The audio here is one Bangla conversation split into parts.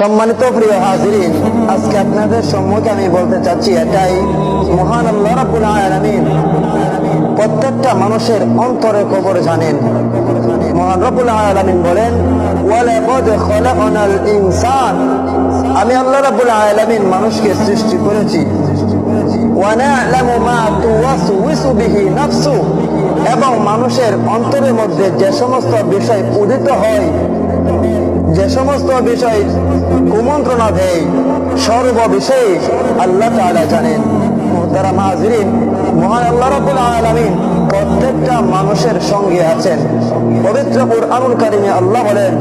সম্মানিত প্রিয় হাজিরিন, আজকে আপনাদের সম্মুখে আমি বলতে চাচ্ছি এটাই, মহান আল্লাহ প্রত্যেকটা মানুষের অন্তরে কবর জানেন। মহান রব্বুল আলামিন বলেন ইনসান। আমি আল্লাহ রাব্বুল আলামিন মানুষকে সৃষ্টি করেছি। এবং মানুষের অন্তরের মধ্যে যে সমস্ত বিষয় উদিত হয় যে সমস্ত বিষয় কুমন্ত্রণা দেয় সর্ব বিষয়ে আল্লাহ তাআলা জানেন। মোহতারা মাহাজিরিন, মহান আল্লাহ রাব্বুল আলামিন প্রত্যেকটা মানুষের সঙ্গে আছেন। পবিত্র কুরআনুল কারীমে আল্লাহ বলেন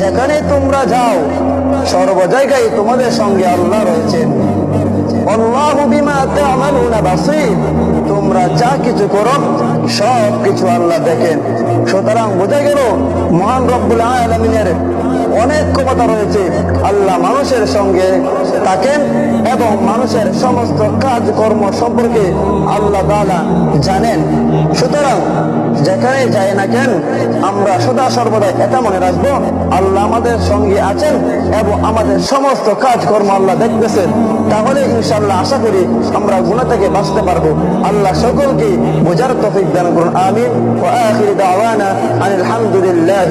যেখানে তোমরা যাও, সর্ব জায়গায় তোমাদের সঙ্গে আল্লাহ রয়েছেন। তোমরা যা কিছু করো সব কিছু আল্লাহ দেখেন। সুতরাং বোঝা গেল, মহান রব্বুল আলামিনের অনেক ক্ষমতা রয়েছে। আল্লাহ মানুষের সঙ্গে থাকেন এবং মানুষের সমস্ত কাজকর্ম সম্পর্কে আল্লাহ তাআলা জানেন। সুতরাং যেখানে যাই না কেন, আমরা সদা সর্বদা এটা মনে রাখব, আল্লাহ আমাদের সঙ্গে আছেন এবং আমাদের সমস্ত কাজকর্ম আল্লাহ দেখতেছেন। তাহলে ইনশাল্লাহ আশা করি আমরা গুণা থেকে বাঁচতে পারব। আল্লাহ সকলকে বোঝার তফিক দান করুন, আমিন। আলহামদুলিল্লাহ